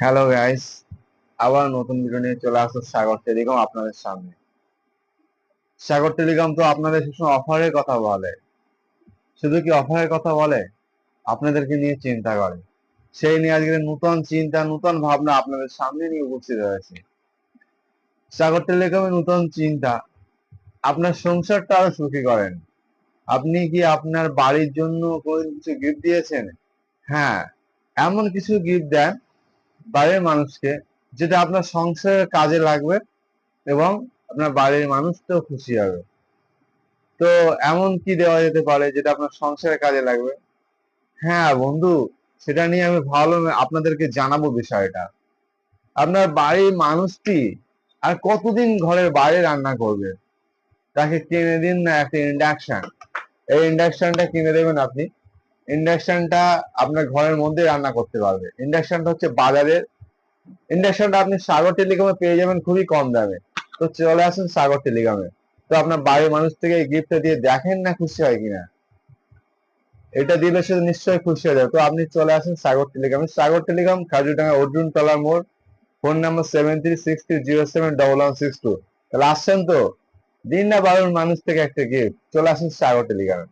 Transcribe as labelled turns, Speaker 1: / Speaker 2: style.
Speaker 1: Hello guys আবার নতুন video নিয়ে চলে আসলো সাগর টেলিকম আপনাদের সামনে। সাগর টেলিকম তো আপনাদের সবসময় অফারের কথা বলে। শুধু কি অফারের কথা বলে? আপনাদেরকে নিয়ে চিন্তা করে। সেই নিয়ে আজকে নতুন চিন্তা, নতুন ভাবনা আপনাদের সামনে নিয়ে উপস্থিত হয়েছে। সাগর টেলিকমের নতুন চিন্তা। আপনার সংসারটা আরও সুখী করেন। আপনি কি আপনার বাড়ির জন্য কোনো কিছু গিফট দিয়েছেন? হ্যাঁ এমন কিছু গিফট দেন বাড়ির মানুষকে, যেটা আপনার সংসারের কাজে লাগবে এবং আপনার বাড়ির মানুষটাও খুশি হবে। তো এমন কি দেওয়া যেতে পারে যেটা আপনার সংসারের কাজে লাগবে? হ্যাঁ বন্ধু, সেটা নিয়ে আমি ভালো আপনাদেরকে জানাব বিষয়টা। আপনার বাড়ির মানুষটি আর কতদিন ঘরের বাইরে রান্না করবে? তাকে কিনে দিন না একটা ইন্ডাকশন এই ইন্ডাকশনটা কিনে দেবেন আপনি। ইন্ডাকশনটা আপনার ঘরের মধ্যে রান্না করতে পারবে। ইন্ডাকশনটা হচ্ছে বাজারের। ইন্ডাকশনটা আপনি সাগর টেলিকমে পেয়ে যাবেন খুবই কম দামে। তো চলে আসুন সাগর টেলিকমে। তো আপনার বাড়ির মানুষ থেকে এই গিফটটা দিয়ে দেখেন না খুশি হয় কিনা। এটা দিলে সে নিশ্চয়ই খুশি হয়ে যাবে। তো আপনি চলে আসেন সাগর টেলিকমে। সাগর টেলিকম খাজুটাঙ্গা অর্জুন, তলার মোড়। Phone number seven three six three zero seven double one six two তাহলে আসছেন তো? দিন না বারোর মানুষ থেকে একটা গিফট চলে আসুন সাগর টেলিকমে।